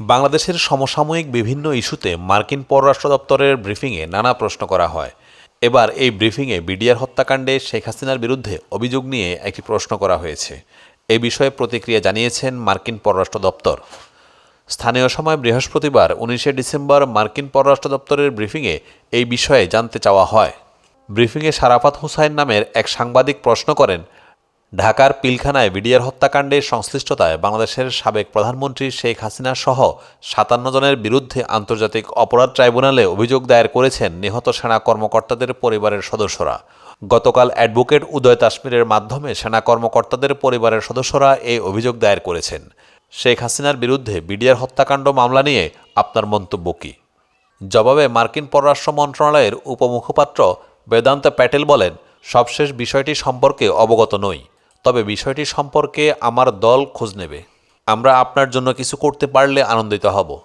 বাংলাদেশের সমসাময়িক বিভিন্ন ইস্যুতে মার্কিন পররাষ্ট্র দপ্তরের ব্রিফিংয়ে নানা প্রশ্ন করা হয়। এবার এই ব্রিফিংয়ে বিডিআর হত্যাকাণ্ডে শেখ হাসিনার বিরুদ্ধে অভিযোগ নিয়ে একটি প্রশ্ন করা হয়েছে। এ বিষয়ে প্রতিক্রিয়া জানিয়েছেন মার্কিন পররাষ্ট্র দপ্তর। স্থানীয় সময় বৃহস্পতিবার উনিশে ডিসেম্বর মার্কিন পররাষ্ট্র দপ্তরের ব্রিফিংয়ে এই বিষয়ে জানতে চাওয়া হয়। ব্রিফিংয়ে সারাফাত হুসাইন নামের এক সাংবাদিক প্রশ্ন করেন ঢাকার পিলখানায় বিডিআর হত্যাকাণ্ডের সংশ্লিষ্টতায় বাংলাদেশের সাবেক প্রধানমন্ত্রী শেখ হাসিনা সহ সাতান্ন জনের বিরুদ্ধে আন্তর্জাতিক অপরাধ ট্রাইব্যুনালে অভিযোগ দায়ের করেছেন নিহত সেনা কর্মকর্তাদের পরিবারের সদস্যরা। গতকাল অ্যাডভোকেট উদয় তাসমিরের মাধ্যমে সেনা কর্মকর্তাদের পরিবারের সদস্যরা এই অভিযোগ দায়ের করেছেন। শেখ হাসিনার বিরুদ্ধে বিডিআর হত্যাকাণ্ড মামলা নিয়ে আপনার মন্তব্য কী? জবাবে মার্কিন পররাষ্ট্র মন্ত্রণালয়ের উপমুখপাত্র বেদান্ত প্যাটেল বলেন, সবশেষ বিষয়টি সম্পর্কে অবগত নই। তবে বিষয়টি সম্পর্কে আমার দল খোঁজ নেবে। আমরা আপনার জন্য কিছু করতে পারলে আনন্দিত হব।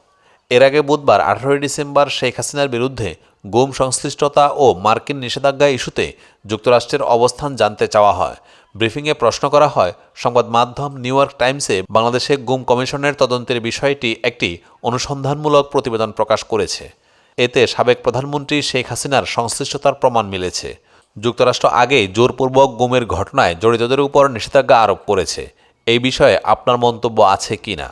এর আগে বুধবার আঠারোই ডিসেম্বর শেখ হাসিনার বিরুদ্ধে গুম, সংশ্লিষ্টতা ও মার্কিন নিষেধাজ্ঞা ইস্যুতে যুক্তরাষ্ট্রের অবস্থান জানতে চাওয়া হয়। ব্রিফিংয়ে প্রশ্ন করা হয়, সংবাদ মাধ্যম নিউ ইয়র্ক টাইমসে বাংলাদেশে গুম কমিশনের তদন্তের বিষয়টি একটি অনুসন্ধানমূলক প্রতিবেদন প্রকাশ করেছে। এতে সাবেক প্রধানমন্ত্রী শেখ হাসিনার সংশ্লিষ্টতার প্রমাণ মিলেছে। যুক্তরাষ্ট্র আগেই জোরপূর্বক গুমের ঘটনায় জড়িতদের উপর নিষেধাজ্ঞা আরোপ করেছে। এই বিষয়ে আপনার মন্তব্য আছে কি না?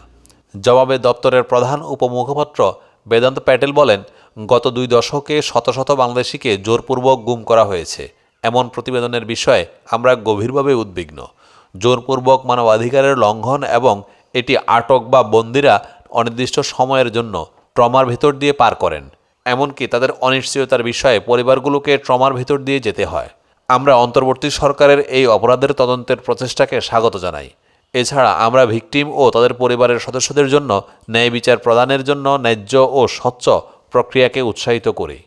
জবাবে দপ্তরের প্রধান উপমুখপাত্র বেদান্ত প্যাটেল বলেন, গত দুই দশকে শত শত বাংলাদেশিকে জোরপূর্বক গুম করা হয়েছে। এমন প্রতিবেদনের বিষয়ে আমরা গভীরভাবে উদ্বিগ্ন। জোরপূর্বক মানবাধিকারের লঙ্ঘন এবং এটি আটক বা বন্দিরা অনির্দিষ্ট সময়ের জন্য ট্রমার ভেতর দিয়ে পার করেন। এমনকি তাদের অনিশ্চয়তার বিষয়ে পরিবারগুলোকে ট্রমার ভেতর দিয়ে যেতে হয়। আমরা অন্তর্বর্তী সরকারের এই অপরাধের তদন্তের প্রচেষ্টাকে স্বাগত জানাই। এছাড়া আমরা ভিকটিম ও তাদের পরিবারের সদস্যদের জন্য ন্যায় বিচার প্রদানের জন্য ন্যায্য ও স্বচ্ছ প্রক্রিয়াকে উৎসাহিত করি।